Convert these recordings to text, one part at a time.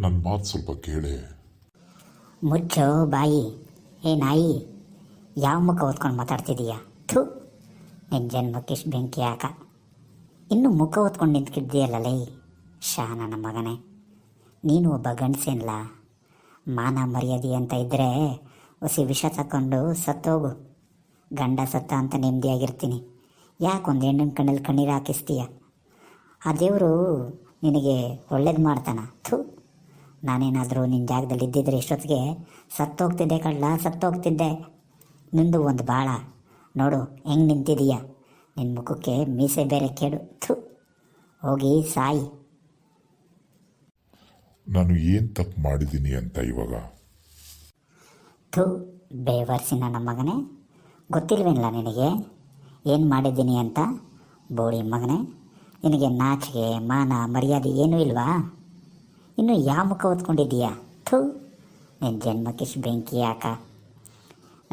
ನನ್ನ ಮಾತು ಸ್ವಲ್ಪ ಕೇಳೆ. ಮುಚ್ಚೋ ಬಾಯಿ. ಏ ನಾಯಿ, ಯಾವ ಮುಖ ಹೊತ್ಕೊಂಡು ಮಾತಾಡ್ತಿದೀಯಾ? ಥು ನಿನ್ನ ಜನ್ಮಕ್ಕಿಷ್ಟು ಬೆಂಕಿ ಹಾಕ. ಇನ್ನು ಮುಖ ಹೊತ್ಕೊಂಡು ನಿಂತ್ಕಿದ್ದೀಯಲ್ಲಲೇ ಶಾ ನನ್ನ ಮಗನೇ. ನೀನು ಒಬ್ಬ ಗಂಡಸೇನಲ್ಲ ಮಾನ ಮರ್ಯಾದೆ ಅಂತ ಇದ್ದರೆ ಹೊಸಿ ವಿಷ ತಕೊಂಡು ಸತ್ತೋಗು. ಗಂಡ ಸತ್ತ ಅಂತ ನೆಮ್ಮದಿಯಾಗಿರ್ತೀನಿ ಯಾಕೆ ಒಂದು ಹೆಣ್ಣಿನ ಕಣ್ಣಲ್ಲಿ ಕಣ್ಣೀರು ಹಾಕಿಸ್ತೀಯ? ಆ ದೇವರು ನಿನಗೆ ಒಳ್ಳೇದು ಮಾಡ್ತಾನ. ಥು. ನಾನೇನಾದರೂ ನಿನ್ನ ಜಾಗದಲ್ಲಿ ಇದ್ದಿದ್ರೆ ಇಷ್ಟೊತ್ತಿಗೆ ಸತ್ತೋಗ್ತಿದ್ದೆ ಕಳ್ಳ ಸತ್ತೋಗ್ತಿದ್ದೆ. ನಿಂದು ಒಂದು ಬಾಳ. ನೋಡು ಹೆಂಗೆ ನಿಂತಿದೀಯ? ನಿನ್ನ ಮುಖಕ್ಕೆ ಮೀಸೆ ಬೇರೆ ಕೇಳು ಥು ಹೋಗಿ ಸಾಯಿ. ನಾನು ಏನು ತಪ್ಪು ಮಾಡಿದ್ದೀನಿ ಅಂತ ಇವಾಗ? ಥು ಬೇವರ್ಸಿ ನನ್ನ ಮಗನೇ. ಗೊತ್ತಿಲ್ವೇನಲ್ಲ ನಿನಗೆ? ಏನು ಮಾಡಿದ್ದೀನಿ ಅಂತ? ಬೋಳಿ ಮಗನೇ. ನಿನಗೆ ನಾಚಿಕೆ ಮಾನ ಮರ್ಯಾದೆ ಏನೂ ಇಲ್ವಾ? ಇನ್ನು ಯಾವ ಮುಖ ಹೊತ್ಕೊಂಡಿದ್ದೀಯಾ? ಥೂ ನಿನ್ನ ಜನ್ಮಕ್ಕಿಷ್ಟು ಬೆಂಕಿ ಯಾಕ?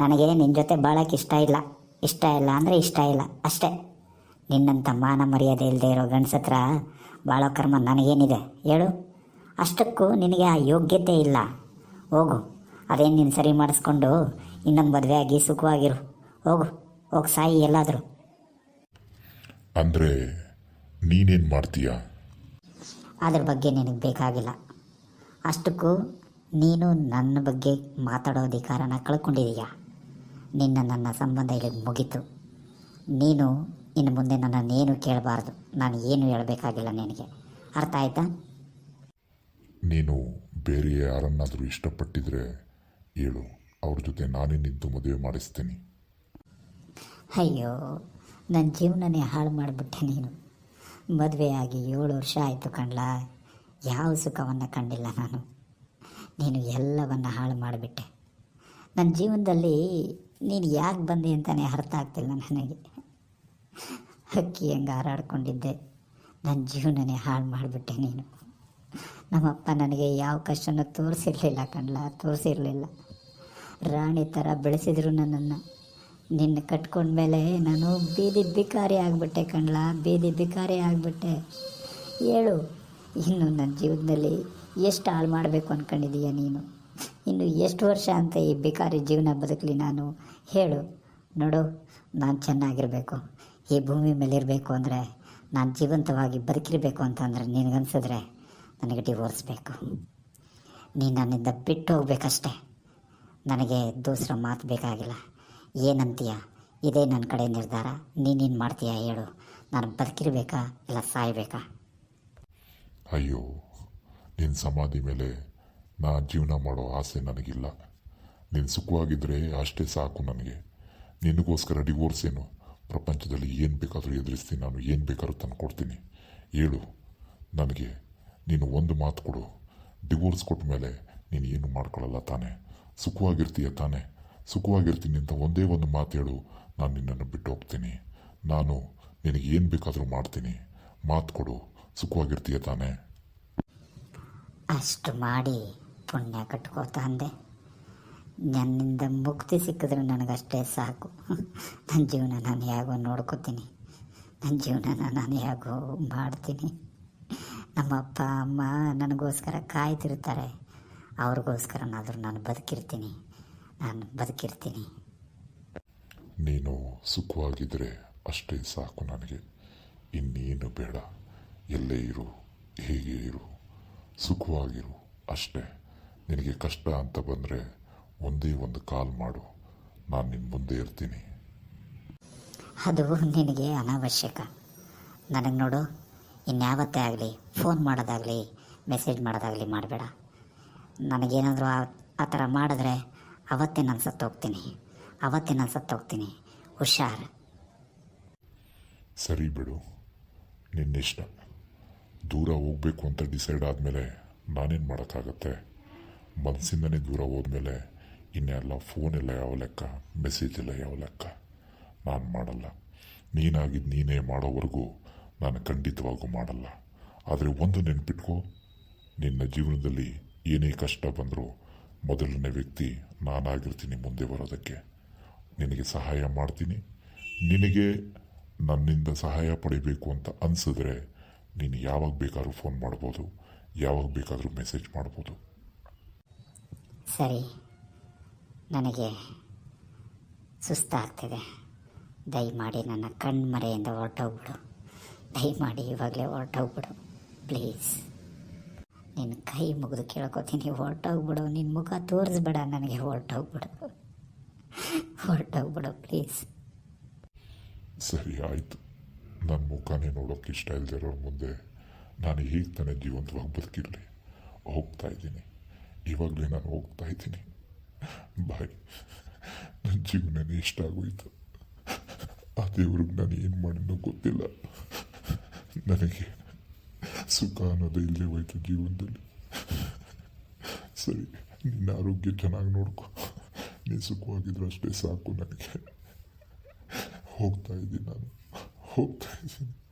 ನನಗೆ ನಿನ್ನ ಜೊತೆ ಬಾಳಕ್ಕೆ ಇಷ್ಟ ಇಲ್ಲ. ಇಷ್ಟ ಇಲ್ಲ ಅಂದರೆ ಇಷ್ಟ ಇಲ್ಲ. ಅಷ್ಟೇ. ನಿನ್ನಂಥ ಮಾನ ಮರ್ಯಾದೆ ಇಲ್ಲದೆ ಇರೋ ಗಂಡಸತ್ರ ಬಾಳೋ ಕರ್ಮ ನನಗೇನಿದೆ? ಹೇಳು. ಅಷ್ಟಕ್ಕೂ ನಿನಗೆ ಆ ಯೋಗ್ಯತೆ ಇಲ್ಲ. ಹೋಗು. ಅದೇನು ನೀನು ಸರಿ ಮಾಡಿಸ್ಕೊಂಡು ಇನ್ನೊಂದು ಮದುವೆ ಆಗಿ ಸುಖವಾಗಿರು. ಹೋಗು. ಹೋಗಿ ಸಾಯಿ ಎಲ್ಲಾದರೂ. ಅಂದರೆ ನೀನೇನು ಮಾಡ್ತೀಯಾ? ಅದ್ರ ಬಗ್ಗೆ ನಿನಗೆ ಬೇಕಾಗಿಲ್ಲ. ಅಷ್ಟಕ್ಕೂ ನೀನು ನನ್ನ ಬಗ್ಗೆ ಮಾತಾಡೋ ಅಧಿಕಾರನ ಕಳ್ಕೊಂಡಿದೀಯ ನಿನ್ನ ನನ್ನ ಸಂಬಂಧ ಇಲ್ಲಿ ಮುಗೀತು. ನೀನು ಇನ್ನು ಮುಂದೆ ನನ್ನನ್ನೇನು ಕೇಳಬಾರ್ದು. ನಾನು ಏನು ಹೇಳಬೇಕಾಗಿಲ್ಲ ನಿನಗೆ. ಅರ್ಥ ಆಯ್ತಾ? ನೀನು ಬೇರೆ ಯಾರನ್ನಾದರೂ ಇಷ್ಟಪಟ್ಟಿದ್ರೆ ಹೇಳು. ಅವ್ರ ಜೊತೆ ನಾನೇ ನಿಂತು ಮದುವೆ ಮಾಡಿಸ್ತೀನಿ. ಅಯ್ಯೋ ನನ್ನ ಜೀವನನೇ ಹಾಳು ಮಾಡಿಬಿಟ್ಟೆ ನೀನು. ಮದುವೆಯಾಗಿ ಏಳು ವರ್ಷ ಆಯಿತು ಕಣ್ಲ. ಯಾವ ಸುಖವನ್ನು ಕಂಡಿಲ್ಲ ನಾನು. ನೀನು ಎಲ್ಲವನ್ನು ಹಾಳು ಮಾಡಿಬಿಟ್ಟೆ. ನನ್ನ ಜೀವನದಲ್ಲಿ ನೀನು ಯಾಕೆ ಬಂದೆ ಅಂತಲೇ ಅರ್ಥ ಆಗ್ತಿಲ್ಲ ನನಗೆ. ಹಕ್ಕಿ ಹೆಂಗೆ ಹಾರಾಡ್ಕೊಂಡಿದ್ದೆ. ನನ್ನ ಜೀವನನೇ ಹಾಳು ಮಾಡಿಬಿಟ್ಟೆ ನೀನು. ನಮ್ಮಪ್ಪ ನನಗೆ ಯಾವ ಕಷ್ಟನೂ ತೋರಿಸಿರಲಿಲ್ಲ ಕಣ್ಲ, ತೋರಿಸಿರಲಿಲ್ಲ. ರಾಣಿ ಥರ ಬೆಳೆಸಿದ್ರು ನನ್ನನ್ನು. ನಿನ್ನ ಕಟ್ಕೊಂಡ್ಮೇಲೆ ನಾನು ಬೀದಿ ಬಿಕಾರಿ ಆಗಿಬಿಟ್ಟೆ ಕಣ್ಲ ಬೀದಿ ಬಿಕಾರಿ ಆಗಿಬಿಟ್ಟೆ. ಹೇಳು ಇನ್ನು ನನ್ನ ಜೀವನದಲ್ಲಿ ಎಷ್ಟು ಹಾಳು ಮಾಡಬೇಕು ಅಂದ್ಕೊಂಡಿದೀಯ ನೀನು? ಇನ್ನು ಎಷ್ಟು ವರ್ಷ ಅಂತ ಈ ಬಿಕಾರಿ ಜೀವನ ಬದುಕಲಿ ನಾನು? ಹೇಳು. ನೋಡು, ನಾನು ಚೆನ್ನಾಗಿರಬೇಕು. ಈ ಭೂಮಿ ಮೇಲೆ ಇರಬೇಕು ಅಂದರೆ, ನಾನು ಜೀವಂತವಾಗಿ ಬದುಕಿರಬೇಕು ಅಂತಂದರೆ ನಿನಗನ್ಸಿದ್ರೆ ನನಗೆ ಡಿವೋರ್ಸ್ಬೇಕು ನೀನು ನನ್ನಿಂದ ಬಿಟ್ಟು ಹೋಗ್ಬೇಕಷ್ಟೆ. ನನಗೆ ದೂಸರ ಮಾತು ಬೇಕಾಗಿಲ್ಲ. ಏನಂತೀಯ? ಇದೇ ನನ್ನ ಕಡೆ ನಿರ್ಧಾರ. ನೀನೇನು ಮಾಡ್ತೀಯ ಹೇಳು. ನಾನು ಬದುಕಿರ್ಬೇಕಾ? ಇಲ್ಲ ಸಾಯ್ಬೇಕಾ? ಅಯ್ಯೋ ನಿನ್ನ ಸಮಾಧಿ ಮೇಲೆ ನಾ ಜೀವನ ಮಾಡೋ ಆಸೆ ನನಗಿಲ್ಲ. ನೀನು ಸುಖವಾಗಿದ್ದರೆ ಅಷ್ಟೇ ಸಾಕು ನನಗೆ. ನಿನಗೋಸ್ಕರ ಡಿವೋರ್ಸ್ ಏನು? ಪ್ರಪಂಚದಲ್ಲಿ ಏನು ಬೇಕಾದರೂ ಎದುರಿಸ್ತೀನಿ ನಾನು, ಏನು ಬೇಕಾದ್ರೂ ತಂದು ಕೊಡ್ತೀನಿ. ಹೇಳು, ನನಗೆ ನೀನು ಒಂದು ಮಾತು ಕೊಡು. ಡಿವೋರ್ಸ್ ಕೊಟ್ಟ ಮೇಲೆ ನೀನು ಏನು ಮಾಡ್ಕೊಳ್ಳಲ್ಲ ತಾನೇ. ಸುಖವಾಗಿರ್ತೀಯ ತಾನೇ. ಸುಖವಾಗಿರ್ತೀನಿ ಅಂತ ಒಂದೇ ಒಂದು ಮಾತು ಹೇಳು. ನಾನು ನಿನ್ನನ್ನು ಬಿಟ್ಟು ಹೋಗ್ತೀನಿ. ನಾನು ನಿನಗೆ ಏನು ಬೇಕಾದರೂ ಮಾಡ್ತೀನಿ. ಮಾತು ಕೊಡು. ಸುಖವಾಗಿರ್ತೀಯ ತಾನೇ? ಅಷ್ಟು ಮಾಡಿ ಪುಣ್ಯ ಕಟ್ಕೋತಾ ಅಂದೆ. ನನ್ನಿಂದ ಮುಕ್ತಿ ಸಿಕ್ಕಿದ್ರೆ ನನಗಷ್ಟೇ ಸಾಕು. ನನ್ನ ಜೀವನ ನಾನು ಹೇಗೋ ನೋಡ್ಕೋತೀನಿ. ನನ್ನ ಜೀವನ ನಾನು ಹೇಗೋ ಮಾಡ್ತೀನಿ. ನಮ್ಮ ಅಪ್ಪ ಅಮ್ಮ ನನಗೋಸ್ಕರ ಕಾಯ್ತಿರ್ತಾರೆ. ಅವ್ರಿಗೋಸ್ಕರನಾದರೂ ನಾನು ಬದುಕಿರ್ತೀನಿ. ನಾನು ಬದುಕಿರ್ತೀನಿ. ನೀನು ಸುಖವಾಗಿದ್ದರೆ ಅಷ್ಟೇ ಸಾಕು ನನಗೆ. ಇನ್ನೇನು ಬೇಡ. ಎಲ್ಲೇ ಇರು ಹೇಗೆ ಇರು. ಸುಖವಾಗಿರು ಅಷ್ಟೇ. ನಿನಗೆ ಕಷ್ಟ ಅಂತ ಬಂದರೆ ಒಂದೇ ಒಂದು ಕಾಲ್ ಮಾಡು. ನಾನು ನಿನ್ನ ಮುಂದೆ ಇರ್ತೀನಿ. ಅದು ನಿನಗೆ ಅನಾವಶ್ಯಕ. ನನಗೆ ನೋಡು ಇನ್ಯಾವತ್ತೇ ಆಗಲಿ ಫೋನ್ ಮಾಡೋದಾಗಲಿ ಮೆಸೇಜ್ ಮಾಡೋದಾಗಲಿ ಮಾಡಬೇಡ. ನನಗೇನಾದರೂ ಆ ಆ ಥರ ಮಾಡಿದ್ರೆ ಅವತ್ತೇ ನಾನು ಸತ್ತೋಗ್ತೀನಿ ಅವತ್ತೇ ನಾನು ಸತ್ತೋಗ್ತೀನಿ ಹುಷಾರ್. ಸರಿ ಬಿಡು. ನಿನ್ನಿಷ್ಟ ದೂರ ಹೋಗಬೇಕು ಅಂತ ಡಿಸೈಡ್ ಆದಮೇಲೆ ನಾನೇನು ಮಾಡೋಕ್ಕಾಗತ್ತೆ? ಮನಸ್ಸಿಂದನೇ ದೂರ ಹೋದ್ಮೇಲೆ ಇನ್ನೆಲ್ಲ ಫೋನೆಲ್ಲ ಯಾವ ಲೆಕ್ಕ? ಮೆಸೇಜ್ ಎಲ್ಲ ಯಾವ ಲೆಕ್ಕ? ನಾನು ಮಾಡಲ್ಲ. ನೀನಾಗಿದ್ದು ನೀನೇ ಮಾಡೋವರೆಗೂ ನಾನು ಖಂಡಿತವಾಗೂ ಮಾಡಲ್ಲ. ಆದರೆ ಒಂದು ನೆನ್ಪಿಟ್ಕೋ. ನಿನ್ನ ಜೀವನದಲ್ಲಿ ಏನೇ ಕಷ್ಟ ಬಂದರೂ ಮೊದಲನೇ ವ್ಯಕ್ತಿ ನಾನಾಗಿರ್ತೀನಿ ಮುಂದೆ ಬರೋದಕ್ಕೆ. ನಿನಗೆ ಸಹಾಯ ಮಾಡ್ತೀನಿ. ನಿನಗೆ ನನ್ನಿಂದ ಸಹಾಯ ಪಡಿಬೇಕು ಅಂತ ಅನಿಸಿದ್ರೆ ನೀನು ಯಾವಾಗ ಬೇಕಾದ್ರೂ ಫೋನ್ ಮಾಡ್ಬೋದು, ಯಾವಾಗ ಬೇಕಾದರೂ ಮೆಸೇಜ್ ಮಾಡ್ಬೋದು. ಸರಿ. ನನಗೆ ಸುಸ್ತಾಗ್ತಿದೆ. ದಯಮಾಡಿ ನನ್ನ ಕಣ್ಮರೆಯಿಂದ ಹೊರಟೋಗ್ಬಿಡು. ದಯಮಾಡಿ ಇವಾಗಲೇ ಹೊರಟೋಗ್ಬಿಡು. ಪ್ಲೀಸ್. ನಿನ್ನ ಕೈ ಮುಗಿದು ಕೇಳ್ಕೊತೀನಿ. ಹೊರಟೋಗ್ಬಿಡು. ನಿನ್ನ ಮುಖ ತೋರಿಸ್ಬೇಡ. ನನಗೆ ಹೊರಟೋಗ್ಬಿಡು. ಹೊರಟೋಗ್ಬಿಡು ಪ್ಲೀಸ್ ಸರಿ, ಆಯಿತು. ನನ್ನ ಮುಖನೇ ನೋಡೋಕೆ ಇಷ್ಟ ಇಲ್ದಿರೋ ಮುಂದೆ ನಾನು ಹೀಗೆ ತಾನೇ ಜೀವಂತವಾಗಿ ಬದುಕಿರಲಿ? ಹೋಗ್ತಾ ಇದ್ದೀನಿ. ಇವಾಗಲೇ ನಾನು ಹೋಗ್ತಾ ಇದ್ದೀನಿ. ಬಾಯ್. ನನ್ನ ಜೀವನನೇ ಇಷ್ಟ ಆಗೋಯ್ತು. ಆ ದೇವ್ರಿಗೆ ನಾನು ಏನು ಮಾಡಿದ್ನೋ ಗೊತ್ತಿಲ್ಲ. ನನಗೆ ಸುಖ ಅನ್ನೋದು ಇಲ್ಲೇ ಹೋಯ್ತು ಜೀವನದಲ್ಲಿ. ಸರಿ, ನಿನ್ನ ಆರೋಗ್ಯ ಚೆನ್ನಾಗಿ ನೋಡ್ಕೊ. ನೀನು ಸುಖವಾಗಿದ್ರು ಅಷ್ಟೇ ಸಾಕು ನನಗೆ. ಹೋಗ್ತಾ ಇದ್ದೀನಿ ನಾನು. ಹೋಗ್ತಾ ಇದ್ದೀನಿ.